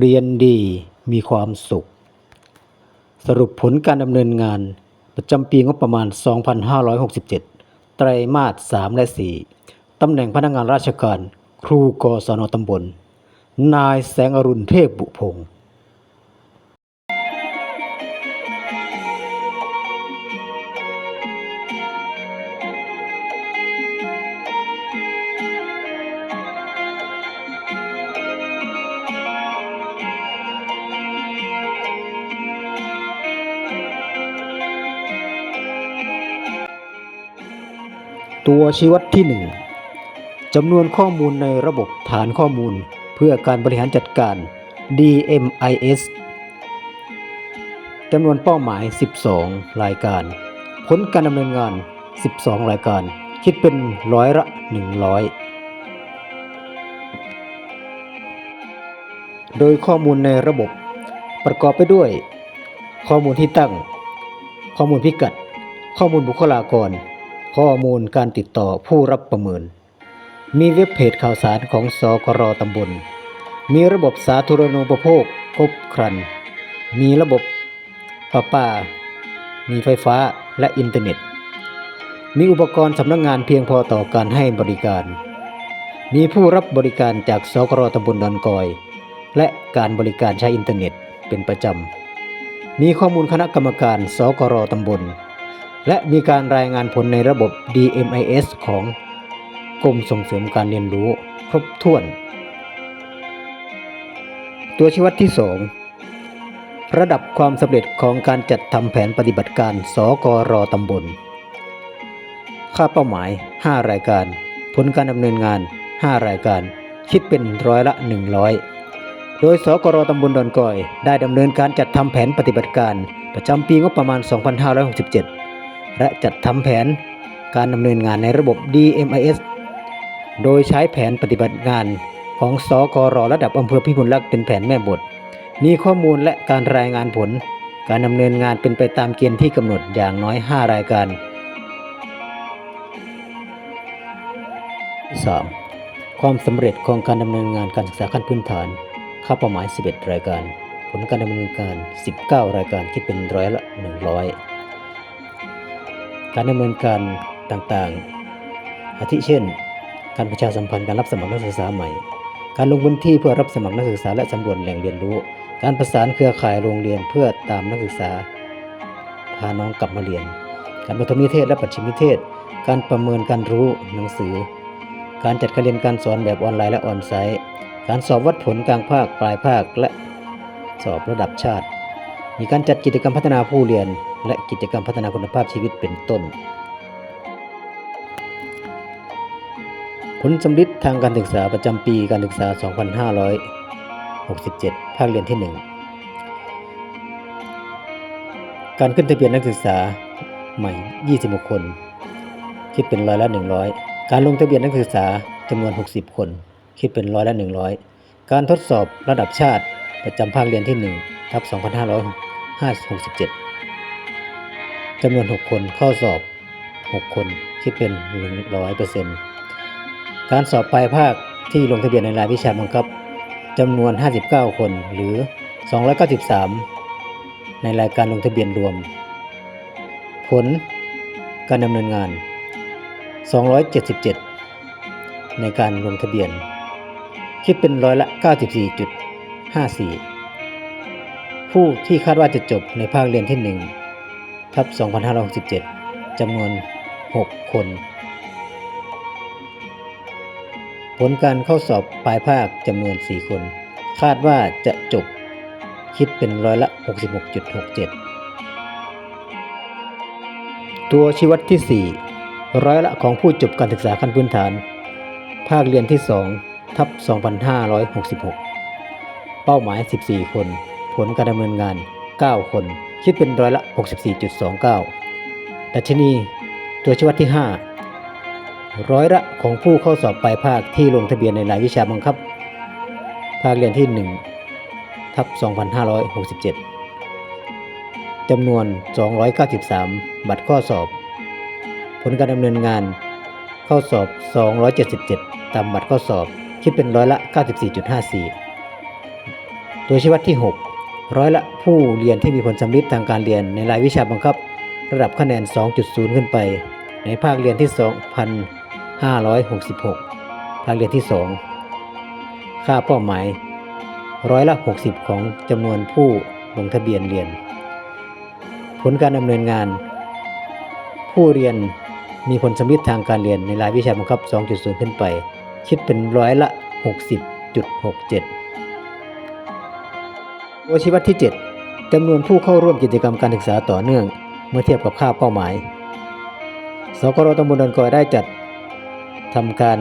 เรียนดีมีความสุข สรุปผลการดำเนินงาน ประจำปีงบประมาณ 2567 ไตรมาส 3 และ 4 ตำแหน่งพนักงานราชการ ครูกศนตำบล นายแสงอรุณเทพบุพงศ์ ตัวชี้วัดที่ 1จำนวนข้อมูลในระบบฐานข้อมูล เพื่อการบริหารจัดการ DMIS จำนวนเป้าหมาย 12 รายการ ผลการดำเนินงาน 12 รายการ คิดเป็นร้อยละ 100 โดยข้อมูลในระบบ ประกอบไปด้วย ข้อมูลที่ตั้ง ข้อมูลพิกัด ข้อมูลบุคลากร ข้อมูลการติดต่อผู้รับประเมิน มีเว็บเพจข่าวสารของสกรตำบล มีระบบสาธารณูปโภคครบครัน มีระบบประปา มีไฟฟ้าและอินเทอร์เน็ต มีอุปกรณ์สำนักงงานเพียงพอต่อการให้บริการ มีผู้รับบริการจากสกรตำบลดอนกอย และการบริการใช้อินเทอร์เน็ตเป็นประจำ มีข้อมูลคณะกรรมการสกรตำบล และมีการรายงานผลในระบบ DMIS ของกรมส่งเสริมการเรียนรู้ครบถ้วน ตัวชี้วัดที่ 2 ระดับความสำเร็จของการจัดทำแผนปฏิบัติการ สกรตำบล ค่าเป้าหมาย 5 รายการ ผลการดำเนินงาน 5 รายการ คิดเป็นร้อยละ 100 โดยสกรตำบลดอนกอย ได้ดำเนินการจัดทำแผนปฏิบัติการ ประจำปีงบประมาณ 2567 และจัดทำแผนการดำเนินงานในระบบ DMIS โดยใช้แผนปฏิบัติงานของสกรระดับอำเภอพิบูลรักษ์เป็นแผนแม่บท มีข้อมูลและการรายงานผล การดำเนินงานเป็นไปตามเกณฑ์ที่กำหนดอย่างน้อย 5 รายการ 3. ความสำเร็จของการดำเนินงานการศึกษาขั้นพื้นฐานค่าเป้าหมาย 11 รายการ ผลการดำเนินการ 19 รายการคิดเป็นร้อยละ 100 การดำเนินการต่างๆ อาทิเช่น การประชาสัมพันธ์การรับสมัครนักศึกษาใหม่ การลงพื้นที่เพื่อรับสมัครนักศึกษาและสำรวจแหล่งเรียนรู้ การประสานเครือข่ายโรงเรียนเพื่อตามนักศึกษาพาน้องกลับมาเรียน การประถมนิเทศและปัจฉิมนิเทศ การประเมินการรู้หนังสือ การจัดการเรียนการสอนแบบออนไลน์และออนไซต์ การสอบวัดผลกลางภาคปลายภาคและสอบระดับชาติ มีการจัดกิจกรรมพัฒนาผู้เรียน และกิจกรรมพัฒนาคุณภาพชีวิตเป็นต้น ผลสำลิดทางการศึกษาประจำปีการศึกษา 2567 ภาคเรียนที่ 1 การขึ้นทะเบียนนักศึกษาใหม่ 26 คน คิดเป็นร้อยละ 100 การลงทะเบียนนักศึกษาจำนวน 60 คน คิดเป็นร้อยละ 100 การทดสอบระดับชาติประจำภาคเรียนที่1ทับ2567 จำนวน 6 คนเข้าสอบ 6 คนคิดเป็น 100%การสอบปลายภาคที่ลงทะเบียนในรายวิชาบังคับจำนวน 59 คนหรือ 293 ในรายการลงทะเบียนรวม ผลการดำเนินงาน 277 ในการลงทะเบียน คิดเป็นร้อยละ 94.54 ผู้ที่คาดว่าจะจบในภาคเรียนที่ 1 ทับ2567จำนวน 6 คน ผลการเข้าสอบปลายภาคจำนวน 4 คน คาดว่าจะจบคิดเป็นร้อยละ 66.67 ตัวชี้วัดที่ 4 ร้อยละของผู้จบการศึกษาขั้นพื้นฐาน ภาคเรียนที่ 2 ทับ 2566 เป้าหมาย 14 คน ผลการดำเนินงาน 9 คน คิดเป็นร้อยละ 64.29 ดัชนีตัวชี้วัดที่ 5 ร้อยละของผู้เข้าสอบปลายภาคที่ลงทะเบียนในรายวิชาบังคับ ภาคเรียนที่ 1 ทับ 2567 จำนวน 293 บัตรข้อสอบ ผลการดำเนินงานเข้าสอบ 277 ตามบัตรข้อสอบ คิดเป็นร้อยละ 94.54 ตัวชี้วัดที่ 6 ร้อยละผู้เรียนที่มีผลสำลิดทางการเรียนในรายวิชาบังคับ ระดับคะแนน 2.0 ขึ้นไป ในภาคเรียนที่ 2,566 ภาคเรียนที่ 2 ค่าเป้าหมายร้อยละ 60 ของจำนวนผู้ลงทะเบียนเรียน ผลการดำเนินงาน ผู้เรียนมีผลสำลิดทางการเรียนในรายวิชาบังคับ 2.0 ขึ้นไป คิดเป็นร้อยละ 60.67 ตัวชี้วัดที่ 7จำนวนผู้เข้าร่วมกิจกรรมการศึกษาต่อเนื่อง เมื่อเทียบกับค่าเป้าหมาย สกรตำบลดอนกอยได้จัดทำการ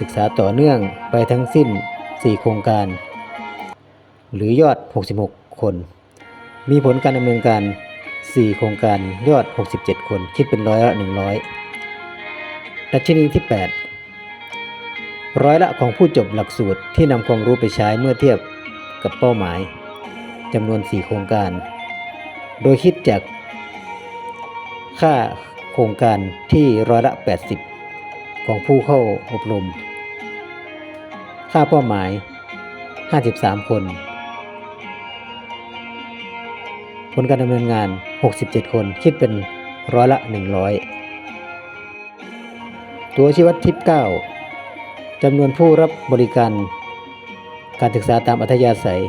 ศึกษาต่อเนื่องไปทั้งสิ้น 4 โครงการ หรือยอด 66 คน มีผลการดำเนินการ 4 โครงการยอด 67 คน คิดเป็นร้อยละ 100ดัชนีที่ 8 ร้อยละของผู้จบหลักสูตรที่นำความรู้ไปใช้เมื่อเทียบกับเป้าหมาย จำนวน 4 โครงการ โดยคิดจากค่าโครงการที่ร้อยละ 80 ของผู้เข้าอบรม ค่าเป้าหมาย 53 คน ผลการดำเนินงาน 67 คนคิดเป็นร้อยละ 100 ตัวชี้วัดทิป9จำนวนผู้รับบริการการศึกษาตามอัธยาศัย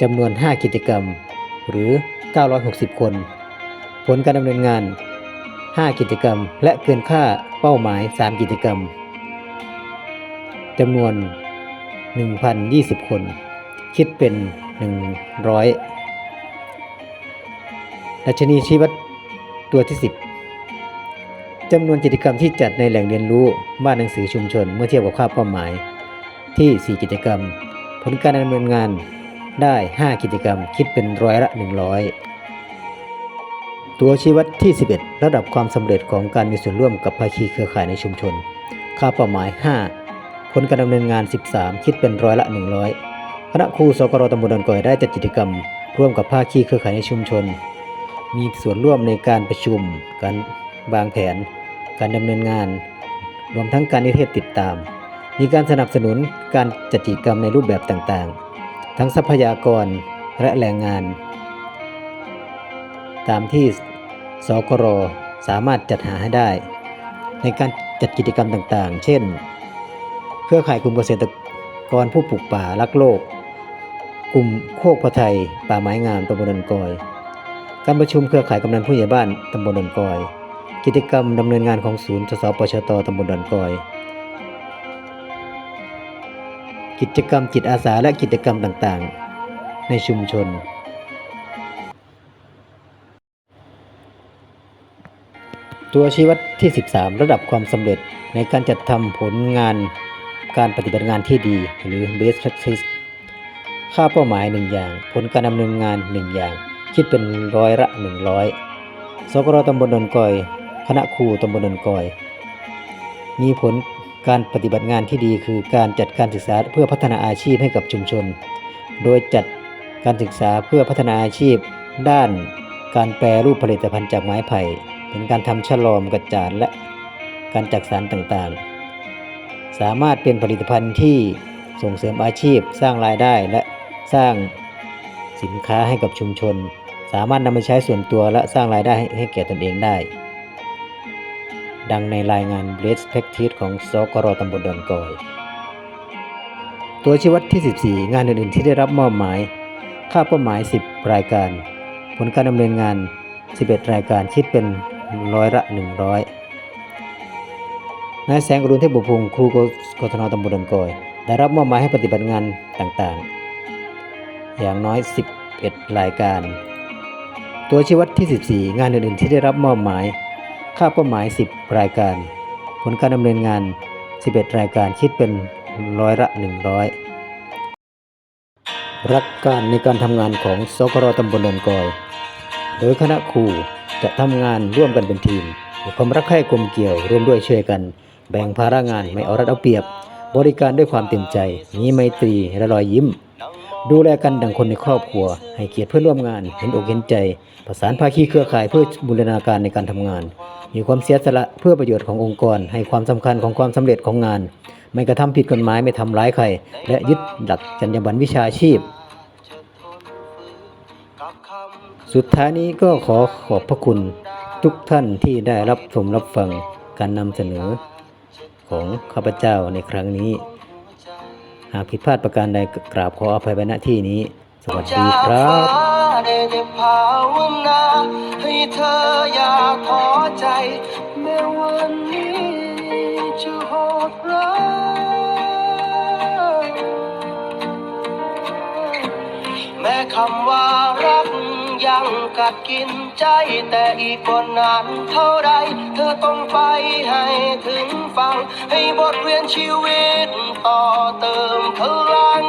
จำนวน 5 กิจกรรม หรือ 960 คน ผลการดำเนินงาน 5 กิจกรรม และเกินค่าเป้าหมาย 3 กิจกรรมจำนวน 1,020 คน คิดเป็น 100ดัชนีชี้วัดตัวที่ 10จำนวนกิจกรรมที่จัดในแหล่งเรียนรู้บ้านหนังสือชุมชนเมื่อเทียบกับค่าเป้าหมายที่ 4 กิจกรรม ผลการดำเนินงาน ได้ 5 กิจกรรมคิดเป็นร้อยละ 100 ตัวชี้วัดที่ 11 ระดับความสำเร็จของการมีส่วนร่วมกับภาคีเครือข่ายในชุมชน ค่าเป้าหมาย 5 ผลการดำเนินงาน 13 คิดเป็นร้อยละ 100 คณะครูสกรตำบลดอนกอยได้จัดกิจกรรม ร่วมกับภาคีเครือข่ายในชุมชน มีส่วนร่วมในการประชุม การวางแผน การดำเนินงาน รวมทั้งการนิเทศติดตาม มีการสนับสนุนการจัดกิจกรรมในรูปแบบต่างๆ ทั้งทรัพยากรและแรงงาน ตามที่สกรสามารถจัดหาให้ได้ ในการจัดกิจกรรมต่างๆ เช่น เครือข่ายกลุ่มเกษตรกรผู้ปลูกป่ารักโลก กลุ่มโคกพะไทยป่าไม้งามตำบลดอนกอย การประชุมเครือข่ายกำนันผู้ใหญ่บ้านตำบลดอนกอย กิจกรรมดำเนินงานของศูนย์สสปชตตำบลดอนกอย กิจกรรมจิตอาสาและกิจกรรมต่างๆ ในชุมชน ตัวชี้วัดที่ 13 ระดับความสำเร็จในการจัดทำผลงานการปฏิบัติงานที่ดีหรือ best practice ค่าเป้าหมาย 1 อย่าง ผลการดำเนินงาน 1 อย่าง คิดเป็นร้อยละ 100สกรตำบลดอนกอย คณะครูตำบลดอนกอย มีผล การปฏิบัติงานที่ดีคือการจัดการศึกษาเพื่อพัฒนาอาชีพให้กับชุมชน โดยจัดการศึกษาเพื่อพัฒนาอาชีพ ด้านการแปรรูปผลิตภัณฑ์จากไม้ไผ่ เป็นการทำฉลอมกระจาดและการจักสารต่างๆ สามารถเป็นผลิตภัณฑ์ที่ส่งเสริมอาชีพ สร้างรายได้และสร้างสินค้าให้กับชุมชน สามารถนำไปใช้ส่วนตัวและสร้างรายได้ให้ให้แก่ตนเองได้ ดังในรายงาน Best Practice ของสกรตำบลดอนกอย ตัวชี้วัดที่ 14 งานอื่นๆ ที่ได้รับมอบหมาย ค่าเป้าหมาย 10 รายการ ผลการดำเนินงาน 11 รายการคิดเป็นร้อยละ 100 นายแสงอรุณเทพบุพงศ์ครูกศนตำบลดอนกอย ได้รับมอบหมายให้ปฏิบัติงานต่างๆ อย่างน้อย 11 รายการ ตัวชี้วัดที่ 14 งานอื่นๆ ที่ได้รับมอบหมาย ค่าเป้าหมาย 10 รายการ ผลการดำเนินงาน 11 รายการคิดเป็นร้อยละ 100 รักการในการทำงานของสกรตำบลดอนกอย โดยคณะครูจะทำงานร่วมกันเป็นทีมมีความรักใคร่กลมเกลี่ยวร่วมด้วยช่วยกัน แบ่งภาระงานไม่เอารัดเอาเปรียบ บริการด้วยความเต็มใจ มีไมตรีและรอยยิ้ม ดูแลกันดังคนในครอบครัว ให้เกียรติเพื่อนร่วมงาน เห็นอกเห็นใจ ประสานภาคีเครือข่ายเพื่อบูรณาการในการทำงาน มีความเสียสละเพื่อประโยชน์ขององค์กร ให้ความสำคัญของความสำเร็จของงาน ไม่กระทำผิดกฎหมายไม่ทำร้ายใคร และยึดหลักจรรยาบรรณวิชาชีพ สุดท้ายนี้ก็ขอขอบพระคุณทุกท่านที่ได้รับชมรับฟังการนำเสนอของข้าพเจ้าในครั้งนี้ หากผิดพลาดประการใดกราบขออภัยไปณที่นี้ สวัสดีครับได้แต่ภาวนาให้เธออย่าท้อใจแม้วันนี้จะโหดร้ายแม้คำว่า กัดกินใจแต่อีกคนนานเท่าไร เธอต้องไปให้ถึงฟัง ให้บทเรียนชีวิตต่อเติมพลัง